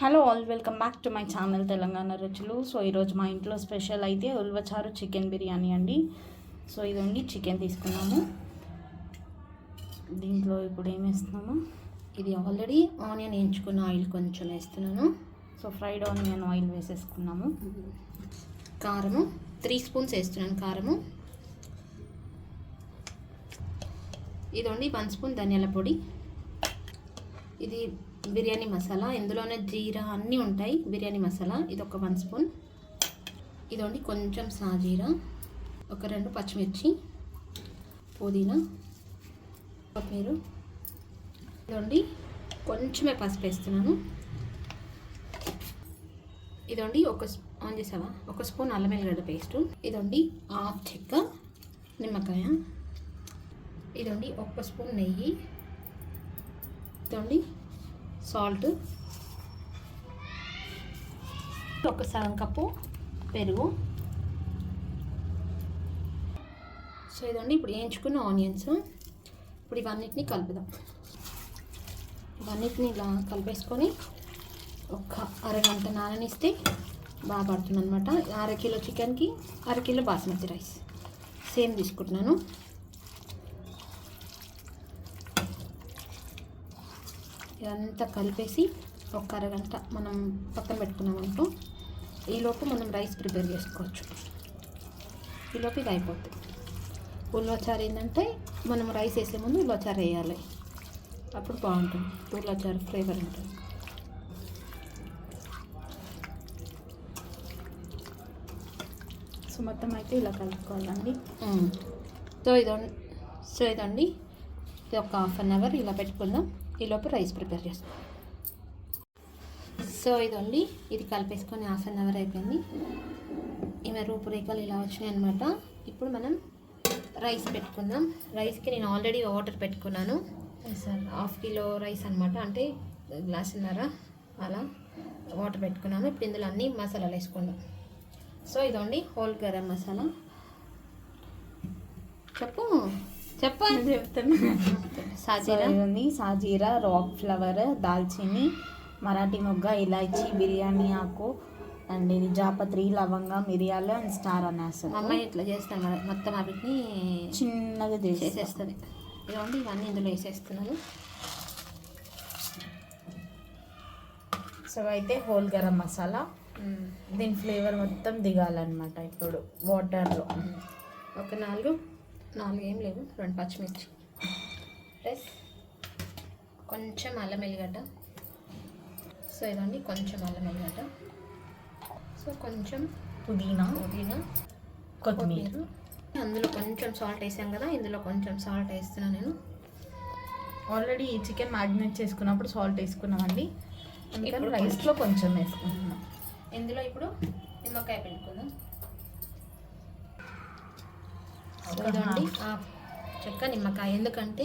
Hello all welcome back to my channel Telangana రుచులు so ఈరోజు మా ఇంట్లో స్పెషల్ అయితే ఉల్వచారు చికెన్ బిర్యానీ అండి. సో ఇదండి చికెన్ తీసుకున్నాము. దీంట్లో ఇప్పుడు ఏం వేస్తున్నాము? ఇది ఆల్రెడీ ఆనియన్ వేయించుకున్న ఆయిల్ కొంచెం వేస్తున్నాను. సో ఫ్రైడ్ ఆనియన్ ఆయిల్ వేసేసుకున్నాము. కారము త్రీ స్పూన్స్ వేస్తున్నాను కారము. ఇదండి వన్ స్పూన్ ధనియాల పొడి. ఇది బిర్యానీ మసాలా ఇందులోనే జీరా అన్నీ ఉంటాయి. బిర్యానీ మసాలా ఇది ఒక వన్ స్పూన్. ఇదండి కొంచెం సాజీరా. ఒక రెండు పచ్చిమిర్చి. పుదీనా. కొత్తిమీర. ఇదండి కొంచెమే పసుపు వేస్తున్నాను. ఇదండి ఒక ఆన్ చేసావా? ఒక స్పూన్ అల్లం వెల్లిగడ్డ పేస్ట్. ఇదండి హాఫ్ చెక్క నిమ్మకాయ. ఇదండి ఒక స్పూన్ నెయ్యి. ఇదండి సాల్ట్ ఒక సగం కప్పు పెరుగు. సో ఇదండి ఇప్పుడు వేయించుకున్న ఆనియన్స్. ఇప్పుడు ఇవన్నిటిని కలుపుదాం. ఇవన్నిటిని ఇలా కలిపేసుకొని ఒక అరగంట నాననిస్తే బాగా పడుతుంది అనమాట అర కిలో చికెన్కి అర కిలో బాస్మతి రైస్. సేమ్ తీసుకుంటున్నాను. ఇదంతా కలిపేసి ఒక అరగంట మనం పక్కన పెట్టుకున్నాం అనుకో ఈలోపు మనం రైస్ ప్రిపేర్ చేసుకోవచ్చు. ఈలోపు ఇది అయిపోతుంది ఉల్వచారు ఏంటంటే మనం రైస్ వేసే ముందు ఉల్వచారు వేయాలి. అప్పుడు బాగుంటుంది. ఉల్వచారు ఫ్లేవర్ ఉంటుంది. సో మొత్తం అయితే ఇలా కలుపుకోవాలండి. సో ఇదండి సో ఇదండి. ఇది ఒక హాఫ్ అన్ అవర్ ఇలా పెట్టుకుందాం. ఈలోపు రైస్ ప్రిపేర్ చేస్తాం. సో ఇదండి ఇది కలిపేసుకొని హాఫ్ అన్ అవర్ అయిపోయింది. ఇవి రూపురేఖలు ఇలా వచ్చినాయి అనమాట ఇప్పుడు మనం రైస్ పెట్టుకుందాం. రైస్కి నేను ఆల్రెడీ వాటర్ పెట్టుకున్నాను. సార్ హాఫ్ కిలో రైస్ అనమాట అంటే గ్లాసున్నర అలా వాటర్ పెట్టుకున్నాను. ఇప్పుడు ఇందులో అన్ని మసాలాలు వేసుకుందాం. సో ఇదండి హోల్ గరం మసాలా. చెప్పు. చెప్పు. చెప్తున్నా సాజీరా. సాజీరా రాక్ ఫ్లవర్ దాల్చిని మరాఠీ మొగ్గ ఇలాచి బిర్యానీ ఆకు అండ్ ఇది జాపత్రి లవంగ మిరియాలు అండ్ స్టార్ అనాస. అమ్మాయి ఇట్లా చేస్తాం కదా మొత్తం వాటిని చిన్నగా చేసి చేసేస్తుంది. ఇదండి ఇవన్నీ ఇందులో వేసేస్తున్నాను. సో అయితే హోల్ గరం మసాలా. దీని ఫ్లేవర్ మొత్తం దిగాలన్నమాట ఇప్పుడు వాటర్లో. ఒక నాలుగు నాలుగు ఏం లేవు రెండు పచ్చిమిర్చి. ప్లస్ కొంచెం అల్లం ఎల్లిగడ్డ. సో ఇదండి కొంచెం అల్లం ఎల్లిగడ్డ. సో కొంచెం పుదీనా పుదీనా కొత్తిమీర. అందులో కొంచెం సాల్ట్ వేసాం కదా ఇందులో కొంచెం సాల్ట్ వేస్తున్నాను నేను. ఆల్రెడీ చికెన్ మ్యాగ్నేట్ చేసుకున్నప్పుడు సాల్ట్ వేసుకున్నామండి అందుకని రైస్లో కొంచెం వేసుకుంటున్నాం. ఇందులో ఇప్పుడు నిమ్మకాయ పెట్టుకుందాం ఒక ఇదండి చెక్క నిమ్మకాయ. ఎందుకంటే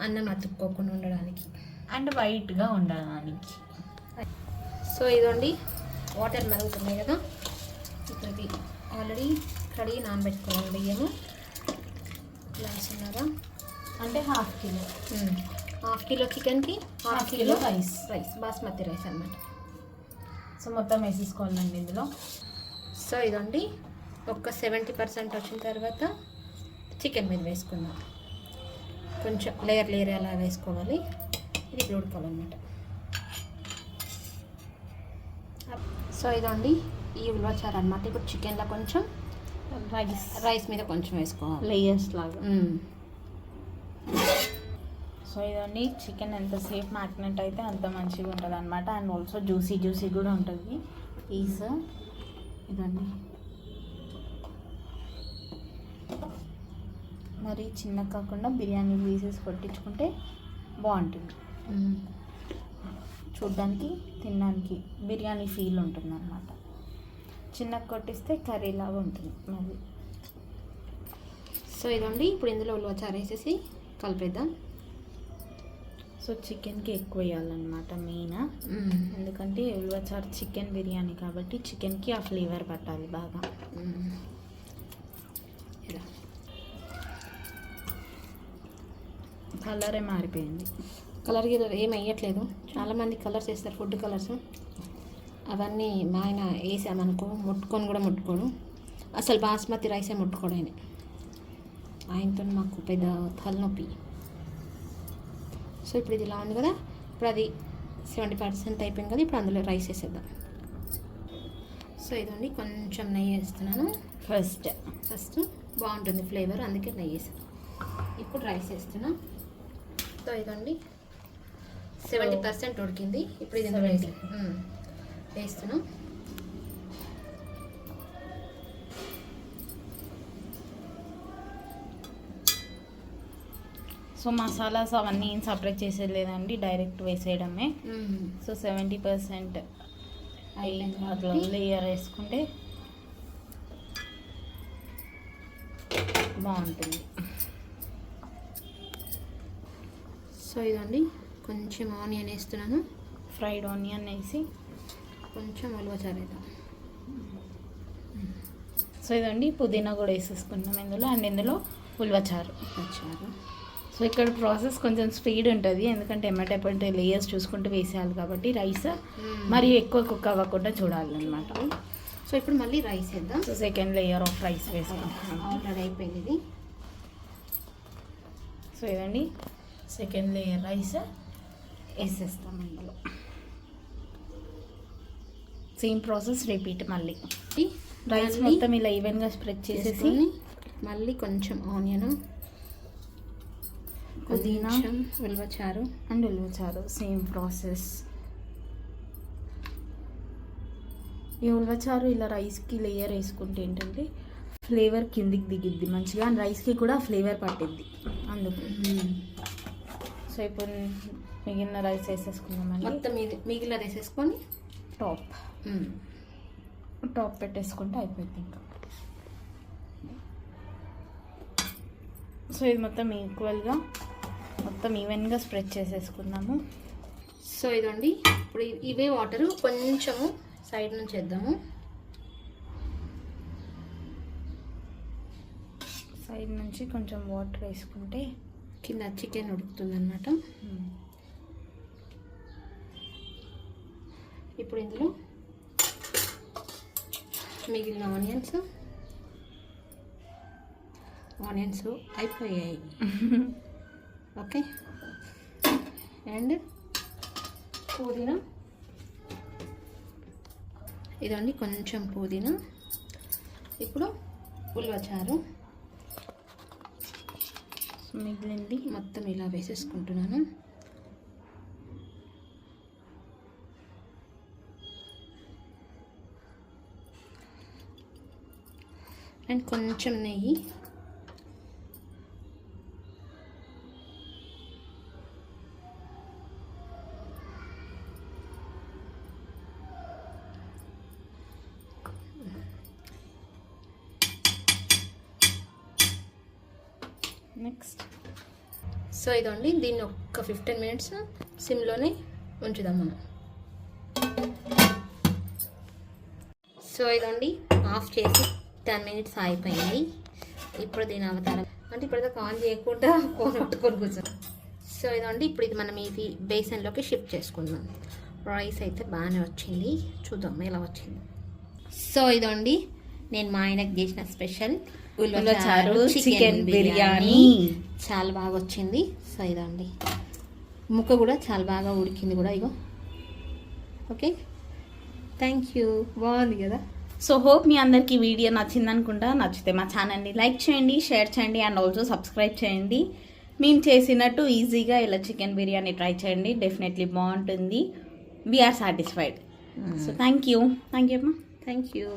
అన్నం అతుక్కోకుండా ఉండడానికి. అండ్ వైట్గా ఉండడానికి. సో ఇదండి వాటర్ మరుగుతున్నాయి కదా. ఇది ఆల్రెడీ కడిగి నానబెట్టుకున్నాను బియ్యము. గ్లాస్ ఉన్నారా అంటే హాఫ్ కిలో. హాఫ్ కిలో చికెన్కి half kilo rice. Rice basmati rice అన్నమాట. సో మొత్తం వేసేసుకోవాలండి ఇందులో. సో ఇదండి ఒక సెవెంటీ పర్సెంట్ వచ్చిన తర్వాత చికెన్ మీద వేసుకుందాం. కొంచెం లేయర్ లేయర్ అలా వేసుకోవాలి. ఇది ఇప్పుడు ఉడకాలన్నమాట. సో ఇదండి ఈ ఉల్వచారు అనమాట ఇప్పుడు చికెన్లో కొంచెం రైస్. రైస్ మీద కొంచెం వేసుకోవాలి. లేయర్స్ లాగా. సో ఇదండి చికెన్ ఎంతసేపు మ్యాగ్నెట్ అయితే అంత మంచిగా ఉంటుంది అనమాట అండ్ ఆల్సో జ్యూసీ జ్యూసీ కూడా ఉంటుంది. పీస్ ఇదండి. మరి చిన్న కాకుండా బిర్యానీ పీసెస్ కొట్టించుకుంటే బాగుంటుంది. చూడ్డానికి తినడానికి బిర్యానీ ఫీల్ ఉంటుంది అనమాట చిన్న కొట్టిస్తే కర్రీ లాగా ఉంటుంది మరి. సో ఇదండి ఇప్పుడు ఇందులో ఉల్వచారు వేసేసి కలిపేద్దాం. సో చికెన్కి ఎక్కువ వేయాలన్నమాట మెయిన్. ఎందుకంటే ఉల్వచారు చికెన్ బిర్యానీ కాబట్టి చికెన్కి ఆ ఫ్లేవర్ పట్టాలి బాగా. ఇలా. కలరే మారిపోయింది. కలర్ గిలర్ ఏం వేయట్లేదు చాలామంది కలర్స్ వేస్తారు ఫుడ్ కలర్స్. అవన్నీ మా ఆయన వేసామనుకో ముట్టుకొని కూడా ముట్టుకోడు. అసలు బాస్మతి రైసే ముట్టుకోడు ఆయన. ఆయనతో మాకు పెద్ద తలనొప్పి. సో ఇప్పుడు ఇది ఇలా ఉంది కదా ఇప్పుడు అది సెవెంటీ పర్సెంట్ అయిపోయింది కదా ఇప్పుడు అందులో రైస్ వేసేద్దాం. సో ఇదండి కొంచెం నెయ్యి వేస్తున్నాను. ఫస్ట్. ఫస్ట్ బాగుంటుంది ఫ్లేవర్ అందుకే నెయ్యి వేసాను. ఇప్పుడు రైస్ వేస్తున్నా. సో ఇదండి సెవెంటీ పర్సెంట్ ఉడికింది ఇప్పుడు ఇది ఇందులో 70. వేసి- మ్మ్. వేస్తున్నాం సో మసాలాస్ అవన్నీ ఏం సపరేట్ చేసేది లేదండి డైరెక్ట్ వేసేయడమే. సో సెవెంటీ పర్సెంట్ అట్లా లేయర్ వేసుకుంటే బాగుంటుంది సో ఇదండి కొంచెం ఆనియన్ వేస్తున్నాను. ఫ్రైడ్ ఆనియన్ వేసి కొంచెం ఉలవ చారేద్దాం సో ఇదండి పుదీనా కూడా వేసేసుకున్నాం ఇందులో అండ్ ఇందులో ఉల్వచారు చారు. సో ఇక్కడ ప్రాసెస్ కొంచెం స్పీడ్ ఉంటుంది ఎందుకంటే ఎమ్మటెప్పటి లేయర్స్ చూసుకుంటూ వేసేయాలి కాబట్టి రైస్ మరి ఎక్కువ కుక్ అవ్వకుండా చూడాలన్నమాట. సో ఇప్పుడు మళ్ళీ రైస్ వేద్దాం. So second layer of rice వేసుకుంటున్నాం ఆల్రెడీ అయిపోయింది సో ఇదండి సెకండ్ లేయర్ రైస్ వేసేస్తాం ఇందులో సేమ్ ప్రాసెస్ రిపీట్ మళ్ళీ రైస్ మొత్తం ఇలా ఈవెన్గా స్ప్రెడ్ చేసేసి మళ్ళీ కొంచెం ఆనియన్ పుదీనా. కొంచెం ఉలవ చారు అండ్ ఉల్వచారు సేమ్ ప్రాసెస్ ఈ ఉల్వచారు ఇలా రైస్కి లేయర్ వేసుకుంటే ఏంటంటే ఫ్లేవర్ కిందికి దిగిద్ది మంచిగా అండ్ రైస్కి కూడా ఫ్లేవర్ పట్టిద్ది అందుకు సో ఇప్పుడు మిగిలిన రైస్ వేసేసుకుందామండి మొత్తం మిగిలిన వేసేసుకొని టాప్. టాప్ పెట్టేసుకుంటే అయిపోయింది ఇంకా. సో ఇది మొత్తం ఈక్వల్గా మొత్తం ఈవెన్గా స్ప్రెడ్ చేసేసుకుందాము. సో ఇదండి. ఇప్పుడు ఇవే వాటర్. కొంచెము సైడ్ నుంచి వేద్దాము. సైడ్ నుంచి కొంచెం వాటర్ వేసుకుంటే కింద చికెన్ ఉడుకుతుంది అనమాట ఇప్పుడు ఇందులో మిగిలిన ఆనియన్స్ ఆనియన్స్ అయిపోయాయి. ఓకే? అండ్ పుదీనా. ఇదండి కొంచెం పుదీనా. ఇప్పుడు ఉల్వచారు. మిగిలింది మొత్తం ఇలా వేసేసుకుంటున్నాను. అండ్ కొంచెం నెయ్యి. నెక్స్ట్ సో ఇదండి దీన్ని ఒక ఫిఫ్టీన్ మినిట్స్ సిమ్లోనే ఉంచుదాం మనం. సో ఇదండి ఆఫ్ చేసి టెన్ మినిట్స్ అయిపోయింది ఇప్పుడు దీని అవతారం. అంటే ఇప్పటిదాకా ఆన్ చేయకుండా ఫోన్ పట్టుకొని కూర్చోం సో ఇదండి ఇప్పుడు ఇది మనం ఇది బేసన్లోకి షిఫ్ట్ చేసుకుందాం. రైస్ అయితే బాగానే వచ్చింది. చూద్దాం ఎలా వచ్చింది. సో ఇదండి నేను మా ఆయనకు చేసిన స్పెషల్. ఉల్వచారు చికెన్ బిర్యానీ. చాలా బాగా వచ్చింది. సో ఇదండి ముక్క కూడా చాలా బాగా ఉడికింది కూడా ఇగో. ఓకే? థ్యాంక్ యూ బాగుంది కదా? సో హోప్ మీ అందరికీ వీడియో నచ్చింది అనుకుంటా. నచ్చితే మా ఛానల్ని లైక్ చేయండి షేర్ చేయండి అండ్ ఆల్సో సబ్స్క్రైబ్ చేయండి. మేము చేసినట్టు ఈజీగా ఇలా చికెన్ బిర్యానీ ట్రై చేయండి. డెఫినెట్లీ బాగుంటుంది. We are satisfied so thank you thank you అమ్మా. Thank you